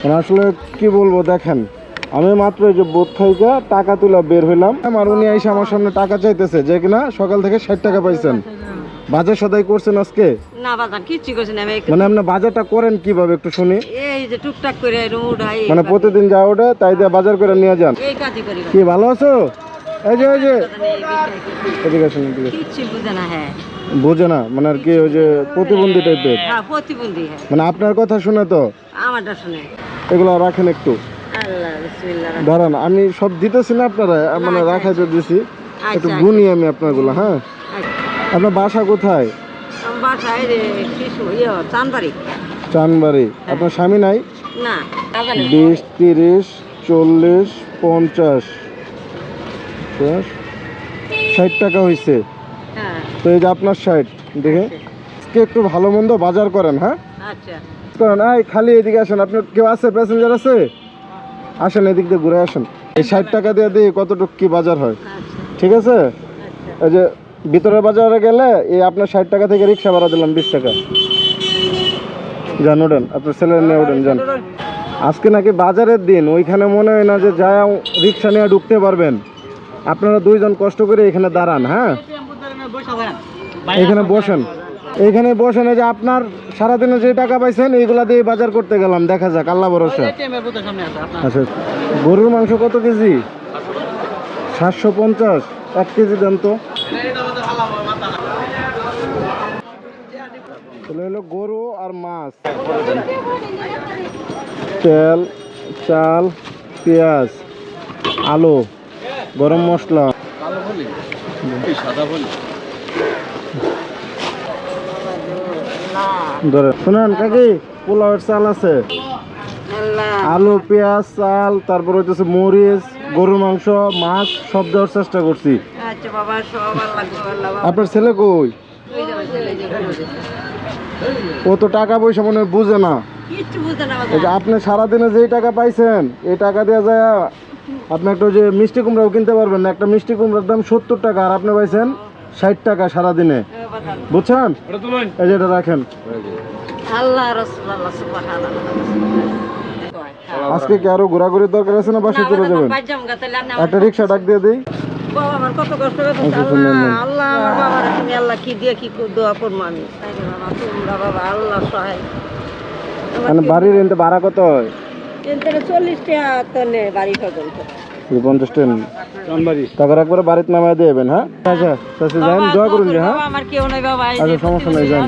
মানে আসলে কি বলব দেখেন আমি মাত্র এই যে বোধ থেকে টাকা তুলা বের হইলাম। আর উনি এসে আমার সামনে টাকা চাইতেছে যে কিনা সকাল থেকে ষাট টাকা পাইছেন। বাজার সদাই করছেন আজকে? না বাজার কিচ্ছু করছি আমি মানে আপনি বাজারটা করেন কীভাবে একটু শুনি। এই যে টুকটাক করে উঠাই মানে প্রতিদিন যা ওঠে তাই দিয়ে বাজার করে নিয়ে যান। এই কাজই করি। কি ভালো আছো? এই যে যে। এই বিষয় করি। এদিকে আসুন এদিকে কিচ্ছু বুঝে না হ্যাঁ। বোঝে না মানে আর কি ওই যে প্রতিবন্ধী টাইপের হ্যাঁ প্রতিবন্ধী হ্যাঁ। মানে আপনার কথা শুনে তো। আমারটা শুনে। এগুলো রাখেন একটু। দাঁড়ান আমি সব দিতেছি না আপনারা? মানে রাখাইতে দিছি একটু আচ্ছা। গুনি আমি আপনারগুলো হ্যাঁ? আচ্ছা। আপনার বাসা কোথায়? ইয়ে চানবাড়ি। চানবাড়ি। আপনার স্বামী নাই? বিশ তিরিশ চল্লিশ পঞ্চাশ। ষাট টাকা হয়েছে হ্যাঁ। তো এই যে আপনার ষাট দেখে। আজকে একটু ভালো মন্দ বাজার করেন হ্যাঁ? আচ্ছা। করেন, এই, খালি এদিকে আসেন, আপনার কেউ আছে? প্যাসেঞ্জার আছে? আসেন, এদিক দিয়ে ঘুরে আসেন। এই ষাট টাকা দিয়ে দিই, কতটুকু কি বাজার হয়? ঠিক আছে? এই যে ভিতরের বাজারে গেলে এই আপনার ষাট টাকা থেকে রিক্সা ভাড়া দিলাম, বিশ টাকা। যান, ওঠেন, আপনার ছেলে নিয়ে ওঠেন, যান। আজকে নাকি বাজারের দিন, ওইখানে মনে হয় না যে যা রিক্সা নিয়ে ঢুকতে পারবেন। আপনারা দুইজন কষ্ট করে এখানে দাঁড়ান হ্যাঁ? এখানে বসেন। এইখানে বসেন যে আপনার সারাদিনে যে টাকা পাইছেন এইগুলা দিয়ে বাজার করতে গেলাম। দেখা যাক আল্লাহ ভরসা। আচ্ছা গরুর মাংস কত কেজি? সাতশো পঞ্চাশ। এক কেজি দেন তো। হলো গরু আর মাছ। তেল চাল পেঁয়াজ আলু গরম মশলা। ধরে শুনেন কাকি পোলাওয়ের চাল আছে। আলু পেঁয়াজ চাল তারপর হইতেছে মরিচ গরুর মাংস মাছ সব দেওয়ার চেষ্টা করছি। আচ্ছা আপনার ছেলে কই। ও তো টাকা পয়সা মনে হয় বুঝে না। আপনি সারাদিনে যেই টাকা পাইছেন এই টাকা দেওয়া যায় আপনি একটা যে মিষ্টি কুমড়াও কিনতে পারবেন না। একটা মিষ্টি কুমড়ার দাম সত্তর টাকা আর আপনি পাইছেন ষাট টাকা সারাদিনে। বুঝছেন? এই যে এটা রাখেন। আল্লাহ রসুল আল্লাহ সুবাহ আজকে কি আরও ঘোরাঘুরির দরকার আছে না বাসে চলে যাবেন? একটা রিক্সা ডাক দিয়ে দিই। বাবা আমার কত কষ্ট করতেছে আল্লাহ আল্লাহ তুমি আল্লাহ কি দিয়ে কি করে দোয়া করব আমি? তাই রে বাবা তোমরা বাবা আল্লাহ সহায়। বাড়ির রেন্টে ভাড়া কত চল্লিশ টাকা বাড়ি পঞ্চাশ টেন টাকা একবারে বাড়িতে নামায় দেবেন হ্যাঁ? আচ্ছা আচ্ছা যান দোয়া করুন হ্যাঁ? আচ্ছা সমস্যা নাই যান।